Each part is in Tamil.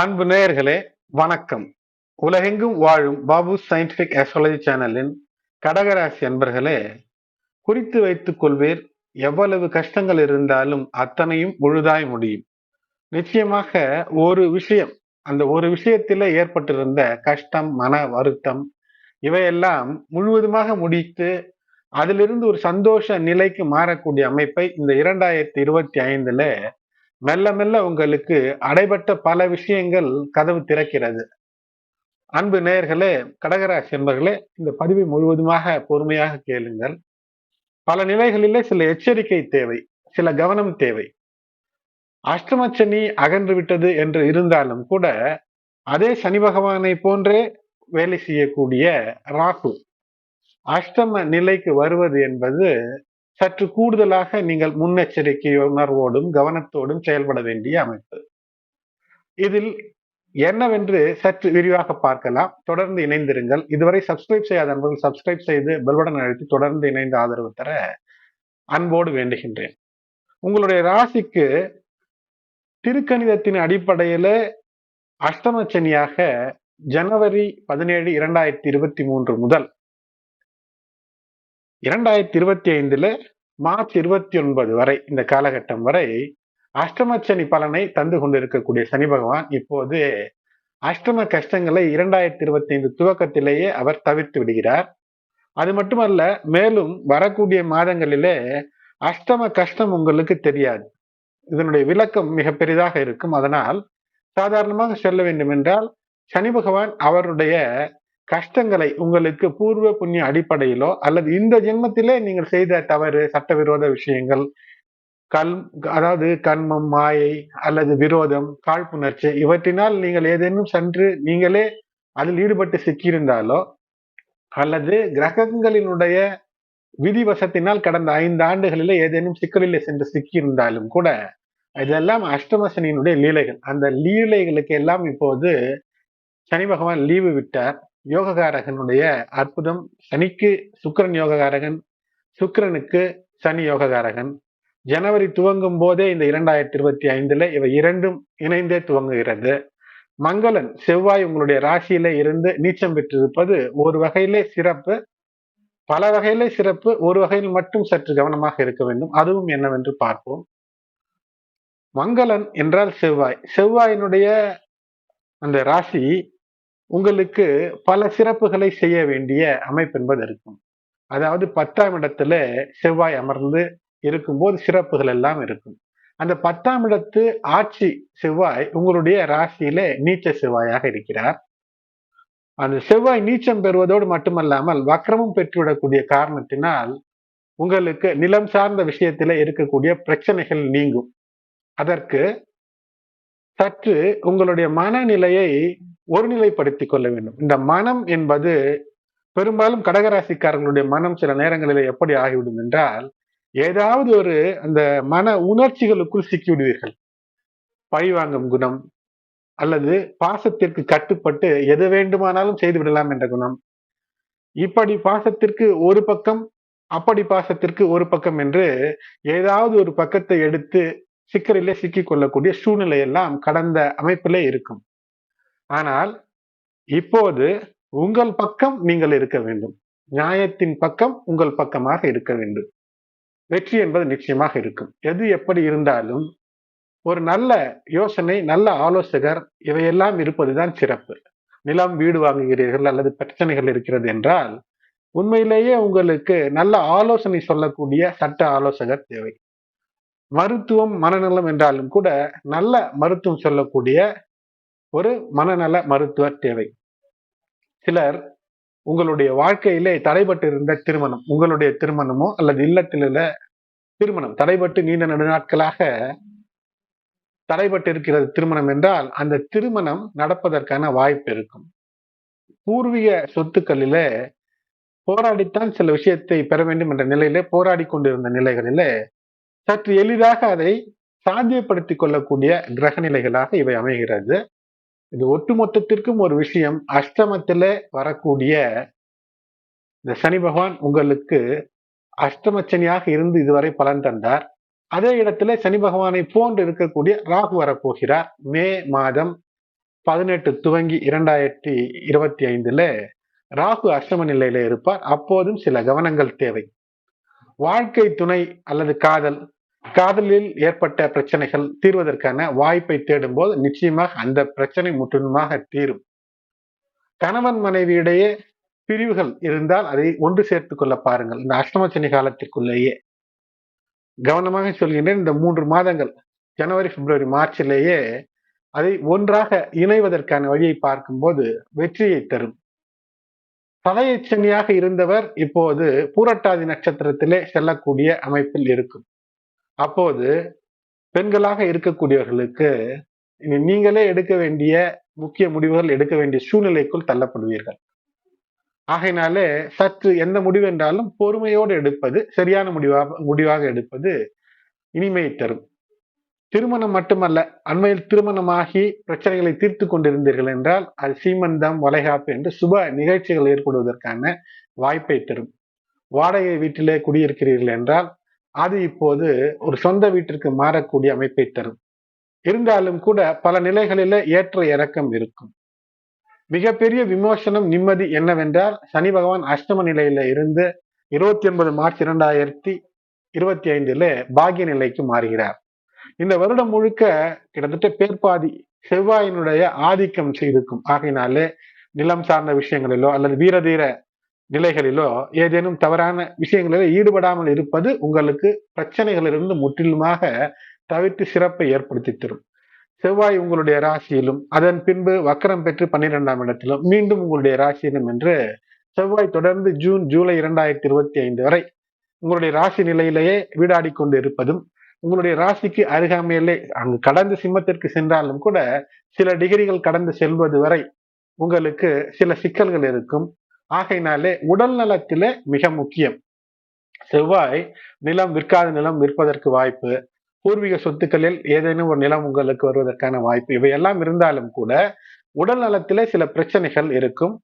அன்பு நேயர்களே வணக்கம். உலகெங்கும் வாழும் பாபு சயின்டிபிக் அஸ்ட்ராலஜி சேனலின் கடகராசி அன்பர்களே குறித்து வைத்துக் கொள்வீர் எவ்வளவு கஷ்டங்கள் இருந்தாலும் அத்தனையும் முழுதாய் முடியும். நிச்சயமாக ஒரு விஷயம் அந்த ஒரு விஷயத்தில ஏற்பட்டிருந்த கஷ்டம் மன வருத்தம் இவையெல்லாம் முழுவதுமாக முடித்து அதிலிருந்து ஒரு சந்தோஷ நிலைக்கு மாறக்கூடிய அமைப்பை இந்த இரண்டாயிரத்தி இருபத்தி ஐந்துல மெல்ல மெல்ல உங்களுக்கு அடைபட்ட பல விஷயங்கள் கதவு திறக்கிறது. அன்பு நேயர்களே கடகராசி என்பர்களே இந்த பதிவை முழுவதுமாக பொறுமையாக கேளுங்கள். பல நிலைகளிலே சில எச்சரிக்கை தேவை சில கவனம் தேவை. அஷ்டமச்சனி அகன்று விட்டது என்று இருந்தாலும் கூட அதே சனி பகவானை போன்றே வேலை செய்யக்கூடிய ராகு அஷ்டம நிலைக்கு வருவது என்பது சற்று கூடுதலாக நீங்கள் முன்னெச்சரிக்கை உணர்வோடும் கவனத்தோடும் செயல்பட வேண்டிய அமைப்பு. இதில் என்னவென்று சற்று விரிவாக பார்க்கலாம். தொடர்ந்து இணைந்திருங்கள். இதுவரை சப்ஸ்கிரைப் செய்யாத நண்பர்கள் சப்ஸ்கிரைப் செய்து பெல்படன் அழைத்து தொடர்ந்து இணைந்து ஆதரவு தர அன்போடு வேண்டுகின்றேன். உங்களுடைய ராசிக்கு திருக்கணிதத்தின் அடிப்படையில அஷ்டமச்சனியாக ஜனவரி பதினேழு இரண்டாயிரத்தி இருபத்தி மூன்று முதல் இரண்டாயிரத்தி இருபத்தி ஐந்துல மார்ச் இருபத்தி ஒன்பது வரை இந்த காலகட்டம் வரை அஷ்டம சனி பலனை தந்து கொண்டிருக்கக்கூடிய சனி பகவான் இப்போது அஷ்டம கஷ்டங்களை இரண்டாயிரத்தி இருபத்தி ஐந்து துவக்கத்திலேயே அவர் தவிர்த்து விடுகிறார். அது மட்டுமல்ல மேலும் வரக்கூடிய மாதங்களிலே அஷ்டம கஷ்டம் உங்களுக்கு தெரியாது. இதனுடைய விளக்கம் மிக பெரிதாக இருக்கும். அதனால் சாதாரணமாக சொல்ல வேண்டும் என்றால் சனி பகவான் அவருடைய கஷ்டங்களை உங்களுக்கு பூர்வ புண்ணிய அடிப்படையிலோ அல்லது இந்த ஜென்மத்திலே நீங்கள் செய்த தவறு சட்டவிரோத விஷயங்கள் கல் அதாவது கண்மம் மாயை அல்லது விரோதம் காழ்ப்புணர்ச்சி இவற்றினால் நீங்கள் ஏதேனும் சென்று நீங்களே அதில் ஈடுபட்டு சிக்கியிருந்தாலோ அல்லது கிரகங்களினுடைய விதிவசத்தினால் கடந்த ஐந்து ஆண்டுகளில் ஏதேனும் சிக்கலிலே சென்று சிக்கியிருந்தாலும் கூட இதெல்லாம் அஷ்டமசனியினுடைய லீலைகள். அந்த லீலைகளுக்கு எல்லாம் இப்போது சனி பகவான் லீவு விட்டார். யோககாரகனுடைய அற்புதம் சனிக்கு சுக்கரன் யோககாரகன் சுக்கரனுக்கு சனி யோககாரகன். ஜனவரி துவங்கும் போதே இந்த இரண்டாயிரத்தி இருபத்தி ஐந்துல இவை இரண்டும் இணைந்தே துவங்குகிறது. மங்களன் செவ்வாய் உங்களுடைய ராசியில இருந்து நீச்சம் பெற்றிருப்பது ஒரு வகையிலே சிறப்பு. பல வகையிலே சிறப்பு ஒரு வகையில் மட்டும் சற்று கவனமாக இருக்க வேண்டும். அதுவும் என்னவென்று பார்ப்போம். மங்களன் என்றால் செவ்வாய். செவ்வாயினுடைய அந்த ராசி உங்களுக்கு பல சிறப்புகளை செய்ய வேண்டிய அமைப்பு என்பது இருக்கும். அதாவது பத்தாம் இடத்துல செவ்வாய் அமர்ந்து இருக்கும்போது சிறப்புகள் எல்லாம் இருக்கும். அந்த பத்தாம் இடத்து ஆட்சி செவ்வாய் உங்களுடைய ராசியில நீச்ச செவ்வாயாக இருக்கிறார். அந்த செவ்வாய் நீச்சம் பெறுவதோடு மட்டுமல்லாமல் வக்ரமும் பெற்றுவிடக்கூடிய காரணத்தினால் உங்களுக்கு நிலம் சார்ந்த விஷயத்துல இருக்கக்கூடிய பிரச்சனைகள் நீங்கும். அதற்கு சற்று உங்களுடைய மனநிலையை ஒருநிலைப்படுத்திக் கொள்ள வேண்டும். இந்த மனம் என்பது பெரும்பாலும் கடகராசிக்காரர்களுடைய மனம் சில நேரங்களில் எப்படி ஆகிவிடும் என்றால் ஏதாவது ஒரு அந்த மன உணர்ச்சிகளுக்குள் சிக்கிவிடுவீர்கள். பழிவாங்கும் குணம் அல்லது பாசத்திற்கு கட்டுப்பட்டு எது வேண்டுமானாலும் செய்து விடலாம் என்ற குணம். இப்படி பாசத்திற்கு ஒரு பக்கம் அப்படி பாசத்திற்கு ஒரு பக்கம் என்று ஏதாவது ஒரு பக்கத்தை எடுத்து சிக்கலிலே சிக்கிக் கொள்ளக்கூடிய சூழ்நிலை எல்லாம் கடந்த அமைப்பிலே இருக்கும். ஆனால் இப்போது உங்கள் பக்கம் நீங்கள் இருக்க வேண்டும். நியாயத்தின் பக்கம் உங்கள் பக்கமாக இருக்க வேண்டும். வெற்றி என்பது நிச்சயமாக இருக்கும். எது எப்படி இருந்தாலும் ஒரு நல்ல யோசனை நல்ல ஆலோசகர் இவையெல்லாம் இருப்பதுதான் சிறப்பு. நிலம் வீடு வாங்குகிறீர்கள் அல்லது பிரச்சனைகள் இருக்கிறது என்றால் உண்மையிலேயே உங்களுக்கு நல்ல ஆலோசனை சொல்லக்கூடிய சட்ட ஆலோசகர் தேவை. மருத்துவம் மனநலம் என்றாலும் கூட நல்ல மருத்துவம் சொல்லக்கூடிய ஒரு மனநல மருத்துவர் தேவை. சிலர் உங்களுடைய வாழ்க்கையிலே தடைபட்டு இருந்த திருமணம் உங்களுடைய திருமணமோ அல்லது இல்லத்திலுள்ள திருமணம் தடைபட்டு நீண்ட நெடுநாட்களாக தடைபட்டு இருக்கிறது திருமணம் என்றால் அந்த திருமணம் நடப்பதற்கான வாய்ப்பு இருக்கும். பூர்வீக சொத்துக்களில போராடித்தான் சில விஷயத்தை பெற வேண்டும் என்ற நிலையிலே போராடி கொண்டிருந்த நிலைகளிலே சற்று எளிதாக அதை சாத்தியப்படுத்திக் கொள்ளக்கூடிய கிரக நிலைகளாக இவை அமைகிறது. இது ஒட்டுமொத்தத்திற்கும் ஒரு விஷயம். அஷ்டமத்துல வரக்கூடிய இந்த சனி பகவான் உங்களுக்கு அஷ்டமச்சனியாக இருந்து இதுவரை பலன் தந்தார். அதே இடத்துல சனி பகவானை போன்று இருக்கக்கூடிய ராகு வரப்போகிறார். மே மாதம் பதினெட்டு துவங்கி இரண்டாயிரத்தி இருபத்தி ஐந்துல ராகு அஷ்டம நிலையில இருப்பார். அப்போதும் சில கவனங்கள் தேவை. வாழ்க்கை துணை அல்லது காதல் காதலில் ஏற்பட்ட பிரச்சனைகள் தீர்வதற்கான வாய்ப்பை தேடும் போது நிச்சயமாக அந்த பிரச்சனை முற்றிலுமாக தீரும். கணவன் மனைவியிடையே பிரிவுகள் இருந்தால் அதை ஒன்று சேர்த்துக் கொள்ள பாருங்கள். இந்த அஷ்டமச்சனி காலத்திற்குள்ளேயே. கவனமாக சொல்கின்றேன் இந்த மூன்று மாதங்கள் ஜனவரி பிப்ரவரி மார்ச்சிலேயே அதை ஒன்றாக இணைவதற்கான வழியை பார்க்கும்போது வெற்றியை தரும். தலையச்சனியாக இருந்தவர் இப்போது பூரட்டாதி நட்சத்திரத்திலே செல்லக்கூடிய அமைப்பில் இருக்கும். அப்போது பெண்களாக இருக்கக்கூடியவர்களுக்கு நீங்களே எடுக்க வேண்டிய முக்கிய முடிவுகள் எடுக்க வேண்டிய சூழ்நிலைக்குள் தள்ளப்படுவீர்கள். ஆகையினாலே சற்று எந்த முடிவு என்றாலும் பொறுமையோடு எடுப்பது சரியான முடிவாக முடிவாக எடுப்பது இனிமையை தரும். திருமணம் மட்டுமல்ல அண்மையில் திருமணமாகி பிரச்சனைகளை தீர்த்து கொண்டிருந்தீர்கள் என்றால் அது சீமந்தம் வளைகாப்பு என்று சுப நிகழ்ச்சிகள் ஏற்படுவதற்கான வாய்ப்பை தரும். வாடகை வீட்டிலே குடியிருக்கிறீர்கள் என்றால் அது இப்போது ஒரு சொந்த வீட்டிற்கு மாறக்கூடிய அமைப்பை தரும். இருந்தாலும் கூட பல நிலைகளில ஏற்ற இறக்கம் இருக்கும். மிகப்பெரிய விமோசனம் நிம்மதி என்னவென்றால் சனி பகவான் அஷ்டம நிலையில இருந்து இருபத்தி ஒன்பது மார்ச் இரண்டாயிரத்தி இருபத்தி ஐந்துல பாகிய நிலைக்கு மாறுகிறார். இந்த வருடம் முழுக்க கிட்டத்தட்ட பேர்பாதி செவ்வாயினுடைய ஆதிக்கம் செய்திருக்கும். ஆகையினாலே நிலம் சார்ந்த விஷயங்களிலோ அல்லது வீரதீர நிலைகளிலோ ஏதேனும் தவறான விஷயங்களில் ஈடுபடாமல் இருப்பது உங்களுக்கு பிரச்சனைகளிலிருந்து முற்றிலுமாக தவிர்த்து சிறப்பை ஏற்படுத்தி தரும். செவ்வாய் உங்களுடைய ராசியிலும் அதன் பின்பு வக்கரம் பெற்று பன்னிரெண்டாம் இடத்திலும் மீண்டும் உங்களுடைய ராசியிலும் என்று செவ்வாய் தொடர்ந்து ஜூன் ஜூலை இரண்டாயிரத்தி இருபத்தி ஐந்து வரை உங்களுடைய ராசி நிலையிலேயே வீடாடி கொண்டு இருப்பதும் உங்களுடைய ராசிக்கு அருகாமையிலே அங்கு கடந்து சிம்மத்திற்கு சென்றாலும் கூட சில டிகிரிகள் கடந்து செல்வது வரை உங்களுக்கு சில சிக்கல்கள் இருக்கும். ஆகையினாலே உடல் நலத்தில மிக முக்கியம். செவ்வாய் நிலம் விற்காத நிலம் விற்பதற்கு வாய்ப்பு பூர்வீக சொத்துக்களில் ஏதேனும் ஒரு நிலம் உங்களுக்கு வருவதற்கான வாய்ப்பு இவையெல்லாம் இருந்தாலும் கூட உடல் நலத்திலே சில பிரச்சனைகள் இருக்கும்.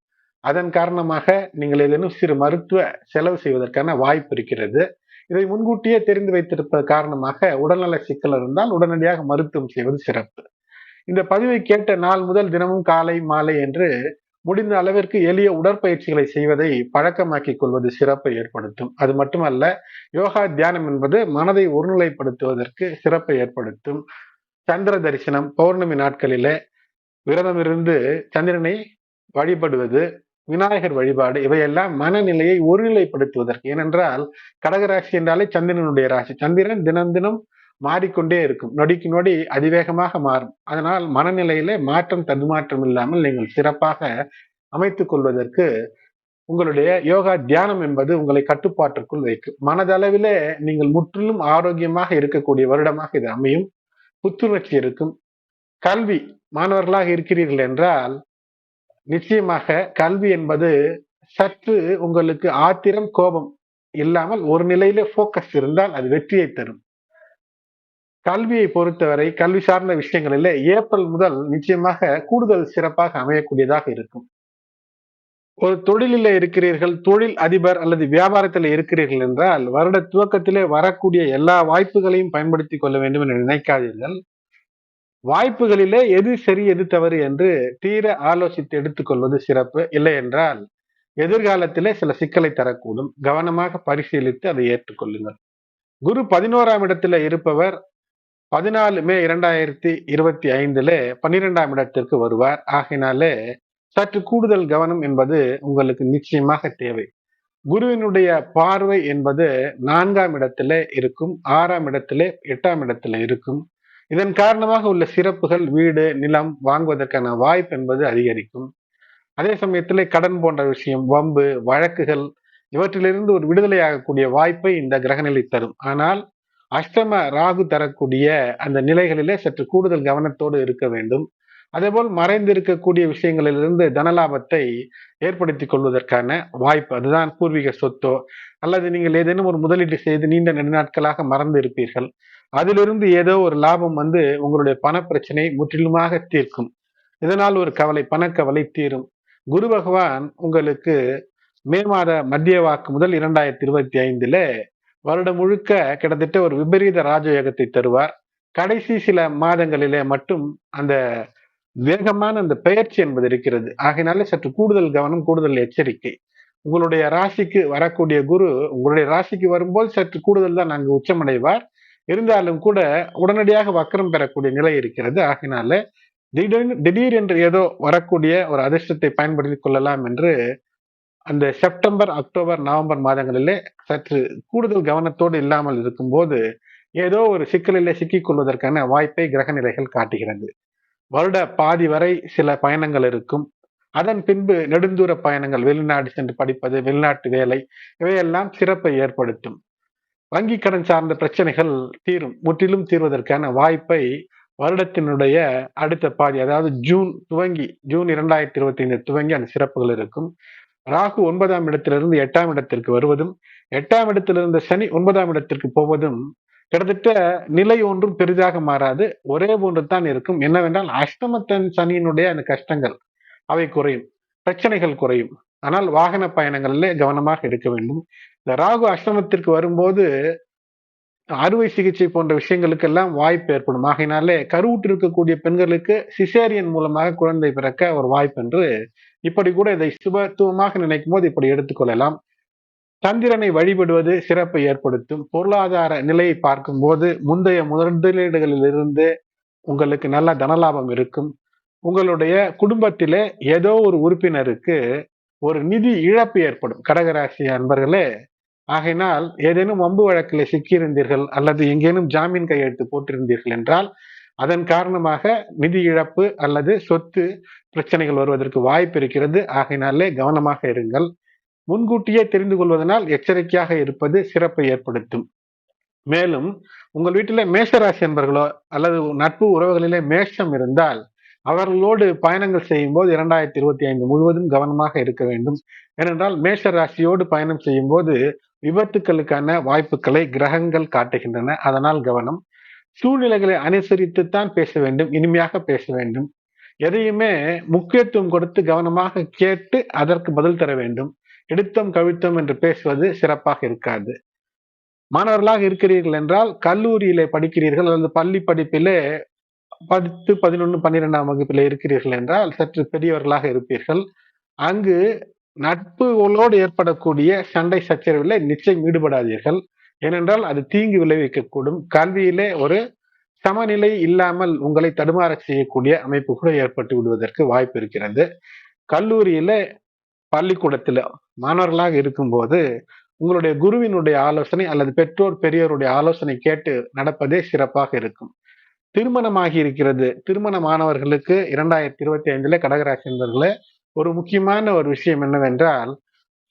அதன் காரணமாக நீங்கள் ஏதேனும் சிறு மருத்துவ செலவு செய்வதற்கான வாய்ப்பு இருக்கிறது. இதை முன்கூட்டியே தெரிந்து வைத்திருப்பது காரணமாக உடல்நல சிக்கல் இருந்தால் உடனடியாக மருத்துவம் செய்வது சிறப்பு. இந்த பதிவை கேட்ட நாள் முதல் தினமும் காலை மாலை என்று முடிந்த அளவிற்கு எளிய உடற்பயிற்சிகளை செய்வதை பழக்கமாக்கிக் கொள்வது சிறப்பை ஏற்படுத்தும். அது மட்டுமல்ல யோகா தியானம் என்பது மனதை ஒருநிலைப்படுத்துவதற்கு சிறப்பை ஏற்படுத்தும். சந்திர தரிசனம் பௌர்ணமி நாட்களிலே விரதமிருந்து சந்திரனை வழிபடுவது விநாயகர் வழிபாடு இவையெல்லாம் மனநிலையை ஒருநிலைப்படுத்துவதற்கு. ஏனென்றால் கடகராசி என்றாலே சந்திரனுடைய ராசி. சந்திரன் தினம் தினம் மாறிக்கொண்டே இருக்கும். நொடிக்கு நொடி அதிவேகமாக மாறும். அதனால் மனநிலையில மாற்றம் தடுமாற்றம் இல்லாமல் நீங்கள் சிறப்பாக அமைத்துக் கொள்வதற்கு உங்களுடைய யோகா தியானம் என்பது உங்களை கட்டுப்பாட்டிற்குள் வைக்கும். மனதளவிலே நீங்கள் முற்றிலும் ஆரோக்கியமாக இருக்கக்கூடிய வருடமாக இது அமையும். புத்துணர்ச்சி இருக்கும். கல்வி மாணவர்களாக இருக்கிறீர்கள் என்றால் நிச்சயமாக கல்வி என்பது சற்று உங்களுக்கு ஆத்திரம் கோபம் இல்லாமல் ஒரு நிலையில போக்கஸ் இருந்தால் அது வெற்றியை தரும். கல்வியை பொறுத்தவரை கல்வி சார்ந்த விஷயங்களில் ஏப்ரல் முதல் நிச்சயமாக கூடுதல் சிறப்பாக அமையக்கூடியதாக இருக்கும். ஒரு தொழிலில் இருக்கிறீர்கள் தொழில் அதிபர் அல்லது வியாபாரத்தில் இருக்கிறீர்கள் என்றால் வருட துவக்கத்திலே வரக்கூடிய எல்லா வாய்ப்புகளையும் பயன்படுத்தி கொள்ள வேண்டும் என்று நினைக்காதீர்கள். வாய்ப்புகளிலே எது சரி எது தவறு என்று தீர ஆலோசித்து எடுத்துக்கொள்வது சிறப்பு. இல்லை என்றால் எதிர்காலத்திலே சில சிக்கலை தரக்கூடும். கவனமாக பரிசீலித்து அதை ஏற்றுக்கொள்ளுங்கள். குரு பதினோராம் இடத்துல இருப்பவர் பதினாலு மே இரண்டாயிரத்தி இருபத்தி ஐந்துல பன்னிரெண்டாம் இடத்திற்கு வருவார். ஆகினாலே சற்று கூடுதல் கவனம் என்பது உங்களுக்கு நிச்சயமாக தேவை. குருவினுடைய பார்வை என்பது நான்காம் இடத்துல இருக்கும் ஆறாம் இடத்துல எட்டாம் இடத்துல இருக்கும். இதன் காரணமாக உள்ள சிறப்புகள் வீடு நிலம் வாங்குவதற்கான வாய்ப்பு என்பது அதிகரிக்கும். அதே சமயத்தில் கடன் போன்ற விஷயம் வம்பு வழக்குகள் இவற்றிலிருந்து ஒரு விடுதலையாகக்கூடிய வாய்ப்பை இந்த கிரகநிலை தரும். ஆனால் அஷ்டம ராகு தரக்கூடிய அந்த நிலைகளிலே சற்று கூடுதல் கவனத்தோடு இருக்க வேண்டும். அதேபோல் மறைந்திருக்கக்கூடிய விஷயங்களிலிருந்து தனலாபத்தை ஏற்படுத்தி கொள்வதற்கான வாய்ப்பு அதுதான் பூர்வீக சொத்தோ அல்லது நீங்கள் ஏதேனும் ஒரு முதலீடு செய்து நீண்ட நெடுநாட்களாக மறந்து இருப்பீர்கள். அதிலிருந்து ஏதோ ஒரு லாபம் வந்து உங்களுடைய பண பிரச்சனை முற்றிலுமாக தீர்க்கும். இதனால் ஒரு கவலை பணக்கவலை தீரும். குரு பகவான் உங்களுக்கு மே மாத மத்திய வாக்கு முதல் இரண்டாயிரத்தி இருபத்தி ஐந்துல வருடம் முழுக்க கிட்டத்தட்ட ஒரு விபரீத ராஜயோகத்தை தருவார். கடைசி சில மாதங்களிலே மட்டும் அந்த வேகமான அந்த பெயர்ச்சி என்பது இருக்கிறது. ஆகையினாலே சற்று கூடுதல் கவனம் கூடுதல் எச்சரிக்கை. உங்களுடைய ராசிக்கு வரக்கூடிய குரு உங்களுடைய ராசிக்கு வரும்போது சற்று கூடுதல் தான் அங்கு உச்சமடைவார். இருந்தாலும் கூட உடனடியாக வக்கரம் பெறக்கூடிய நிலை இருக்கிறது. ஆகினால திடீர் திடீர் என்று ஏதோ வரக்கூடிய ஒரு அதிர்ஷ்டத்தை பயன்படுத்திக் கொள்ளலாம் என்று அந்த செப்டம்பர் அக்டோபர் நவம்பர் மாதங்களிலே சற்று கூடுதல் கவனத்தோடு இல்லாமல் இருக்கும்போது ஏதோ ஒரு சிக்கலிலே சிக்கிக் கொள்வதற்கான வாய்ப்பை கிரக நிலைகள் காட்டுகிறது. வருட பாதி வரை சில பயணங்கள் இருக்கும். அதன் பின்பு நெடுந்தூர பயணங்கள் வெளிநாடு சென்று படிப்பது வெளிநாட்டு வேலை இவையெல்லாம் சிறப்பை ஏற்படுத்தும். வங்கி கடன் சார்ந்த பிரச்சனைகள் தீரும். முற்றிலும் தீர்வதற்கான வாய்ப்பை வருடத்தினுடைய அடுத்த பாதி அதாவது ஜூன் துவங்கி ஜூன் இரண்டாயிரத்தி இருபத்தி ஐந்து துவங்கி அந்த சிறப்புகள் இருக்கும். ராகு ஒன்பதாம் இடத்திலிருந்து எட்டாம் இடத்திற்கு வருவதும் எட்டாம் இடத்திலிருந்து சனி ஒன்பதாம் இடத்திற்கு போவதும் கிட்டத்தட்ட நிலை ஒன்றும் பெரிதாக மாறாது. ஒரே போன்று தான் இருக்கும். என்னவென்றால் அஷ்டமத்தன் சனியினுடைய அந்த கஷ்டங்கள் அவை குறையும். பிரச்சனைகள் குறையும். ஆனால் வாகன பயணங்களிலே கவனமாக இருக்க வேண்டும். இந்த ராகு அஷ்டமத்திற்கு வரும்போது அறுவை சிகிச்சை போன்ற விஷயங்களுக்கெல்லாம் வாய்ப்பு ஏற்படும். ஆகையினாலே கருவுற்றிருக்கக்கூடிய பெண்களுக்கு சிசேரியன் மூலமாக குழந்தை பிறக்க ஒரு வாய்ப்பு என்று இப்படி கூட இதை சுபத்துவமாக நினைக்கும் போது இப்படி எடுத்துக்கொள்ளலாம். சந்திரனை வழிபடுவது சிறப்பை ஏற்படுத்தும். பொருளாதார நிலையை பார்க்கும்போது முந்தைய முதலீடுகளிலிருந்து உங்களுக்கு நல்ல தனலாபம் இருக்கும். உங்களுடைய குடும்பத்திலே ஏதோ ஒரு உறுப்பினருக்கு ஒரு நிதி இழப்பு ஏற்படும். கடகராசி அன்பர்களே ஆகையினால் ஏதேனும் வம்பு வழக்கில் சிக்கியிருந்தீர்கள் அல்லது எங்கேனும் ஜாமீன் கையெழுத்து போட்டிருந்தீர்கள் என்றால் அதன் காரணமாக நிதி இழப்பு அல்லது சொத்து பிரச்சனைகள் வருவதற்கு வாய்ப்பு இருக்கிறது. ஆகையினாலே கவனமாக இருங்கள். முன்கூட்டியே தெரிந்து கொள்வதனால் எச்சரிக்கையாக இருப்பது சிறப்பை ஏற்படுத்தும். மேலும் உங்கள் வீட்டிலே மேஷராசி என்பர்களோ அல்லது நட்பு உறவுகளிலே மேஷம் இருந்தால் அவர்களோடு பயணங்கள் செய்யும் போது இரண்டாயிரத்தி இருபத்தி ஐந்து முழுவதும் கவனமாக இருக்க வேண்டும். ஏனென்றால் மேஷ ராசியோடு பயணம் செய்யும் போது விபத்துக்களுக்கான வாய்ப்புகளை கிரகங்கள் காட்டுகின்றன. அதனால் கவனம். சூழ்நிலைகளை அனுசரித்துத்தான் பேச வேண்டும். இனிமையாக பேச வேண்டும். எதையுமே முக்கியத்துவம் கொடுத்து கவனமாக கேட்டு அதற்கு பதில் தர வேண்டும். எடுத்தம் கவிழ்த்தம் என்று பேசுவது சிறப்பாக இருக்காது. மாணவர்களாக இருக்கிறீர்கள் என்றால் கல்லூரியிலே படிக்கிறீர்கள் அல்லது பள்ளி படிப்பிலே பத்து பதினொன்று பன்னிரெண்டாம் வகுப்பில் இருக்கிறீர்கள் என்றால் சற்று பெரியவர்களாக இருப்பீர்கள். அங்கு நட்புகளோடு ஏற்படக்கூடிய சண்டை சச்சரவில் நிச்சயம் ஈடுபடாதீர்கள். ஏனென்றால் அது தீங்கு விளைவிக்கக்கூடும். கல்வியிலே ஒரு சமநிலை இல்லாமல் உங்களை தடுமாற செய்யக்கூடிய அமைப்பு கூட ஏற்பட்டு விடுவதற்கு வாய்ப்பு இருக்கிறது. கல்லூரியில பள்ளிக்கூடத்துல மாணவர்களாக இருக்கும்போது உங்களுடைய குருவினுடைய ஆலோசனை அல்லது பெற்றோர் பெரியோருடைய ஆலோசனை கேட்டு நடப்பதே சிறப்பாக இருக்கும். திருமணமாகி இருக்கிறது. திருமணமானவர்களுக்கு இரண்டாயிரத்தி இருபத்தி ஐந்துல கடகராசி என்பர்களே ஒரு முக்கியமான ஒரு விஷயம் என்னவென்றால்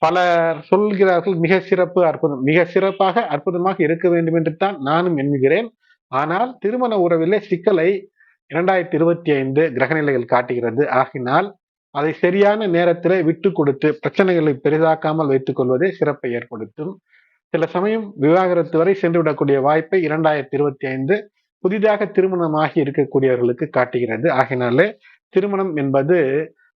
பலர் சொல்கிறார்கள் மிக சிறப்பு அற்புதம் மிக சிறப்பாக அற்புதமாக இருக்க வேண்டும் என்று தான் நானும் எண்ணுகிறேன். ஆனால் திருமண உறவிலே சிக்கலை இரண்டாயிரத்தி இருபத்தி ஐந்து கிரகநிலைகள் காட்டுகிறது. ஆகினால் அதை சரியான நேரத்தில் விட்டு கொடுத்து பிரச்சனைகளை பெரிதாக்காமல் வைத்துக் கொள்வதே சிறப்பை ஏற்படுத்தும். சில சமயம் விவாகரத்து வரை சென்றுவிடக்கூடிய வாய்ப்பை இரண்டாயிரத்தி இருபத்தி ஐந்து புதிதாக திருமணமாகி இருக்கக்கூடியவர்களுக்கு காட்டுகிறது. ஆகினாலே திருமணம் என்பது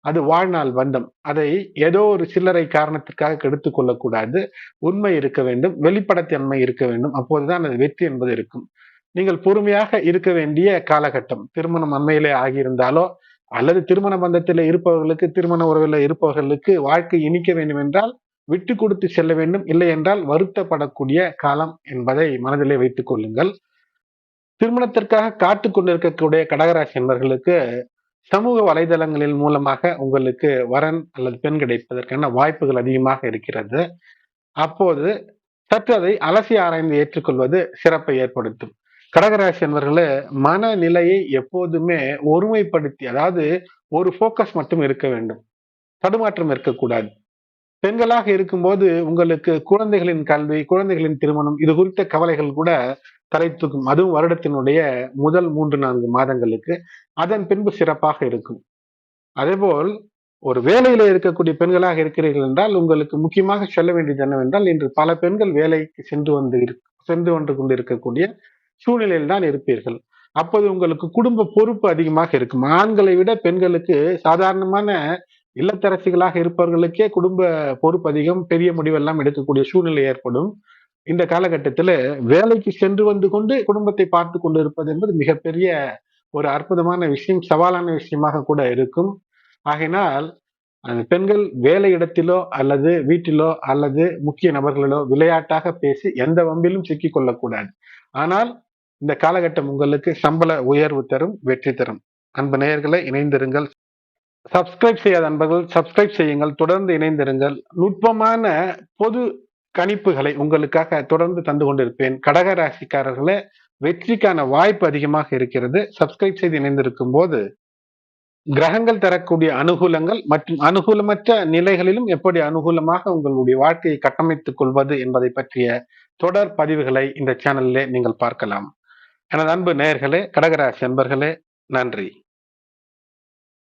அது வாழ்நாள் பந்தம். அதை ஏதோ ஒரு சில்லறை காரணத்திற்காக கெடுத்து கொள்ளக்கூடாது. உண்மை இருக்க வேண்டும். வெளிப்படத்தன்மை இருக்க வேண்டும். அப்போதுதான் அது வெற்றி என்பது இருக்கும். நீங்கள் பொறுமையாக இருக்க வேண்டிய காலகட்டம். திருமணம் அண்மையிலே ஆகியிருந்தாலோ அல்லது திருமண பந்தத்தில் இருப்பவர்களுக்கு திருமண உறவில் இருப்பவர்களுக்கு வாழ்க்கை இனிக்க வேண்டும் என்றால் விட்டு கொடுத்து செல்ல வேண்டும். இல்லை என்றால் வருத்தப்படக்கூடிய காலம் என்பதை மனதிலே வைத்துக் கொள்ளுங்கள். திருமணத்திற்காக காத்து கொண்டிருக்கக்கூடிய கடகராசி என்பவர்களுக்கு சமூக வலைதளங்களின் மூலமாக உங்களுக்கு வரன் அல்லது பெண் கிடைப்பதற்கான வாய்ப்புகள் அதிகமாக இருக்கிறது. அப்போது சற்று அதை அலசி ஆராய்ந்து ஏற்றுக்கொள்வது சிறப்பை ஏற்படுத்தும். கடகராசி என்பர்களே மனநிலையை எப்போதுமே ஒருமைப்படுத்தி அதாவது ஒரு ஃபோக்கஸ் மட்டும் இருக்க வேண்டும். தடுமாற்றம் இருக்கக்கூடாது. பெண்களாக இருக்கும்போது உங்களுக்கு குழந்தைகளின் கல்வி குழந்தைகளின் திருமணம் இது குறித்த கவலைகள் கூட தலை தூக்கும். அதுவும் வருடத்தினுடைய முதல் மூன்று நான்கு மாதங்களுக்கு அதன் பின்பு சிறப்பாக இருக்கும். அதேபோல் ஒரு வேலையில இருக்கக்கூடிய பெண்களாக இருக்கிறீர்கள் என்றால் உங்களுக்கு முக்கியமாக சொல்ல வேண்டியது என்னவென்றால் இன்று பல பெண்கள் வேலைக்கு சென்று வந்து சென்று வந்து கொண்டு இருக்கக்கூடிய சூழ்நிலையில் தான் இருப்பீர்கள். அப்போது உங்களுக்கு குடும்ப பொறுப்பு அதிகமாக இருக்கும். ஆண்களை விட பெண்களுக்கு சாதாரணமான இல்லத்தரசிகளாக இருப்பவர்களுக்கே குடும்ப பொறுப்பு அதிகம் பெரிய முடிவெல்லாம் எடுக்கக்கூடிய சூழ்நிலை ஏற்படும். இந்த காலகட்டத்தில் வேலைக்கு சென்று வந்து கொண்டு குடும்பத்தை பார்த்து கொண்டு இருப்பது என்பது மிகப்பெரிய ஒரு அற்புதமான விஷயம் சவாலான விஷயமாக கூட இருக்கும். ஆகையினால் பெண்கள் வேலை இடத்திலோ அல்லது வீட்டிலோ அல்லது முக்கிய நபர்களிலோ விளையாட்டாக பேசி எந்த வம்பிலும் சிக்கிக் கொள்ளக்கூடாது. ஆனால் இந்த காலகட்டம் உங்களுக்கு சம்பள உயர்வு தரும் வெற்றி தரும். அன்பு நேயர்களை இணைந்திருங்கள். சப்ஸ்கிரைப் செய்யாத அன்பர்கள் சப்ஸ்கிரைப் செய்யுங்கள். தொடர்ந்து இணைந்திருங்கள். நுட்பமான பொது கணிப்புகளை உங்களுக்காக தொடர்ந்து தந்து கொண்டிருப்பேன். கடக ராசிக்காரர்களே வெற்றிக்கான வாய்ப்பு அதிகமாக இருக்கிறது. சப்ஸ்கிரைப் செய்து இணைந்திருக்கும் போது கிரகங்கள் தரக்கூடிய அனுகூலங்கள் மற்றும் அனுகூலமற்ற நிலைகளிலும் எப்படி அனுகூலமாக உங்களுடைய வாழ்க்கையை கட்டமைத்துக் கொள்வது என்பதை பற்றிய தொடர் பதிவுகளை இந்த சேனலிலே நீங்கள் பார்க்கலாம். எனது அன்பு நேயர்களே கடகராசி அன்பர்களே நன்றி.